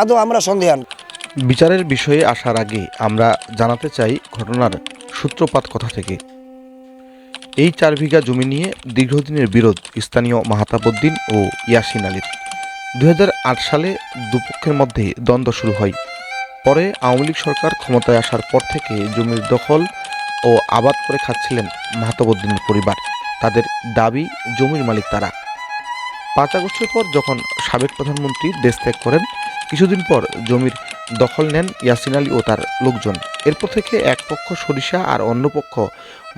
আদৌ আমরা সন্দেহান? বিচারের বিষয়ে আসার আগে আমরা জানাতে চাই ঘটনার সূত্রপাত কথা থেকে? এই চার বিঘা জমি নিয়ে দীর্ঘদিনের বিরোধ স্থানীয় মাহাতাবুদ্দিন ও ইয়াসিন আলীর দু হাজার আট সালে দুপক্ষের মধ্যে দ্বন্দ্ব শুরু হয়। পরে আওয়ামী লীগ সরকার ক্ষমতায় আসার পর থেকে জমির দখল ও আবাদ করে খাচ্ছিলেন মাহাতাবুদ্দিনের পরিবার। তাদের দাবি, জমির মালিক তারা। পাঁচ আগস্টের পর যখন সাবেক প্রধানমন্ত্রী দেশ ত্যাগ করেন কিছুদিন পর জমির দখল নেন ইয়াসিন আলী ও তার লোকজন। এরপর থেকে এক পক্ষ সরিষা আর অন্য পক্ষ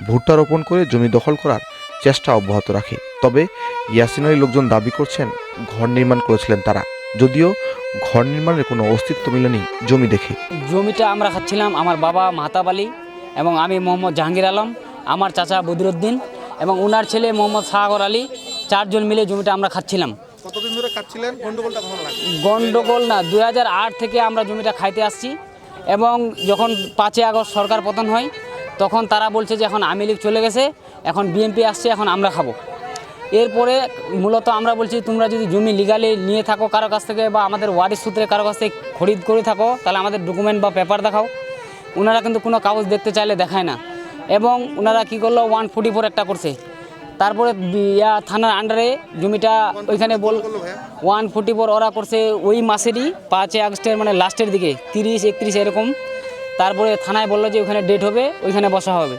ভুট্টা রোপণ করে জমি দখল করার চেষ্টা অব্যাহত রাখে। তবে ইয়াসিন আলী লোকজন দাবি করছেন, ঘর নির্মাণ করেছিলেন তারা। যদিও ঘর নির্মাণের কোনো অস্তিত্ব মেলেনি জমি দেখে। জমিটা আমরা খাচ্ছিলাম আমার বাবা মাহতাব আলী এবং আমি মোহাম্মদ জাহাঙ্গীর আলম, আমার চাচা বদিরুদ্দিন এবং ওনার ছেলে মোহাম্মদ সাগর আলী, চারজন মিলে জমিটা আমরা খাচ্ছিলাম। কতদিন ধরে গন্ডগোলটা কখন লাগে গন্ডগোল না দু হাজার আট থেকে আমরা জমিটা খাইতে আসছি এবং যখন পাঁচই আগস্ট সরকার পতন হয়, তখন তারা বলছে যে এখন আওয়ামী লীগ চলে গেছে, এখন বিএনপি আসছে, এখন আমরা খাব। এরপরে মূলত আমরা বলছি, তোমরা যদি জমি লিগালি নিয়ে থাকো কারও কাছ থেকে বা আমাদের ওয়ারিশ সূত্রে কারও কাছ থেকে খরিদ করে থাকো, তাহলে আমাদের ডকুমেন্ট বা পেপার দেখাও। ওনারা কিন্তু কোনো কাগজ দেখতে চাইলে দেখায় না। এবং ওনারা কী করল ওয়ান ফোর্টি ফোর একটা করছে। তারপরে ইয়া থানার আন্ডারে জমিটা ওইখানে বল ওয়ান ফোর্টি ফোর ওরা করছে ওই মাসেরই পাঁচই আগস্টের মানে লাস্টের দিকে, তিরিশ, একত্রিশ এরকম। তারপরে থানায় বলল যে ওইখানে ডেট হবে, ওইখানে বসা হবে।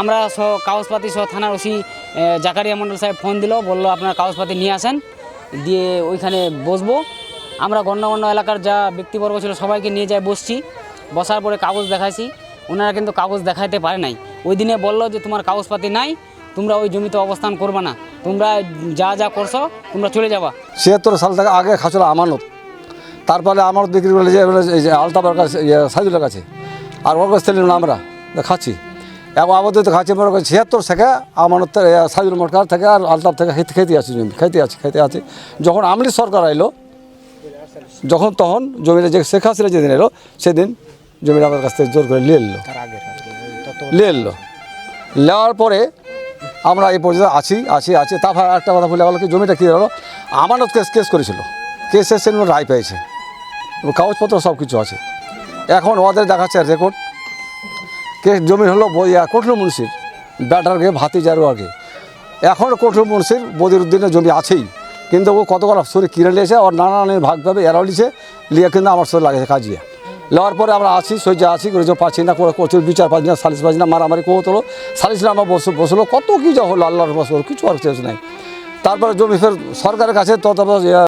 আমরা সহ কাগজপাতি সহ থানার ওসি জাকারিয়া মন্ডল সাহেব ফোন দিল, বলল আপনার কাগজপাতি নিয়ে আসেন, দিয়ে ওইখানে বসবো। আমরা গণ্যমান্য এলাকার যা ব্যক্তিবর্গ ছিল সবাইকে নিয়ে যায় বসছি। বসার পরে কাগজ দেখাইছি। ওনারা কিন্তু কাগজ দেখাইতে পারে নাই। ওই দিনে বলল যে তোমার কাগজপাতি নাই তোমরা ওই জমিতে অবস্থান করবে না। তোমরা যা যা করছ, তোমরা চলে যাবা। ছিয়াত্তর সাল থেকে আগে খাচ্ছিল আমানত। তারপরে আমার বিক্রি করলে যে আলতাবার কাছে সাইদুলের কাছে। আর ওর কাছে আমরা তা খাচ্ছি। এবং আপাতত খাচ্ছি, মনে করি ছিয়াত্তর থেকে আমানত সাইদুল মটকার থেকে আর আলতাপ থেকে খেতে খেতে আছি জমি, খেতে আছি খেতে আছি যখন আমলি সরকার আইলো, যখন তখন জমিটা যে শেখ হাসিনা যেদিন এলো, সেদিন জমিটা আমার কাছ থেকে জোর করে নিয়ে এলো নিয়ে এলো নেওয়ার পরে আমরা এই পর্যন্ত আছি আছি আছি। তারপর একটা কথা বলে কি, জমিটা কী হলো? আমানত কেস কেস করেছিল। কেস সেদিন রায় পেয়েছে। কাগজপত্র সব কিছু আছে। এখন ওদের দেখাচ্ছে রেকর্ড কেস জমি হলো কঠোর মুন্সির ব্যাটার গে ভাতি যারও আগে এখন কঠোর মুন্সির, বদিরুদ্দিনের জমি আছেই। কিন্তু ও কতগুলো শরীর কিনে নিয়েছে, ওর নানা ভাগ পাবে এরাও নিছে লিয়ে কিন্তু আমার শরীর লাগেছে কাজিয়ে। নেওয়ার পরে আমরা আসি, সহ্য আসি, করে পাচ্ছি না, করে প্রচুর বিচার পাচ্ছি না, সালিশ পাচ্ছি না, মারামারি কো তোলো সালিশ আমার বসে বসল, কত কী যা হলো, আল্লাহর বসল কিছু আর কিছু নাই। তারপরে জমি ফের সরকারের কাছে তত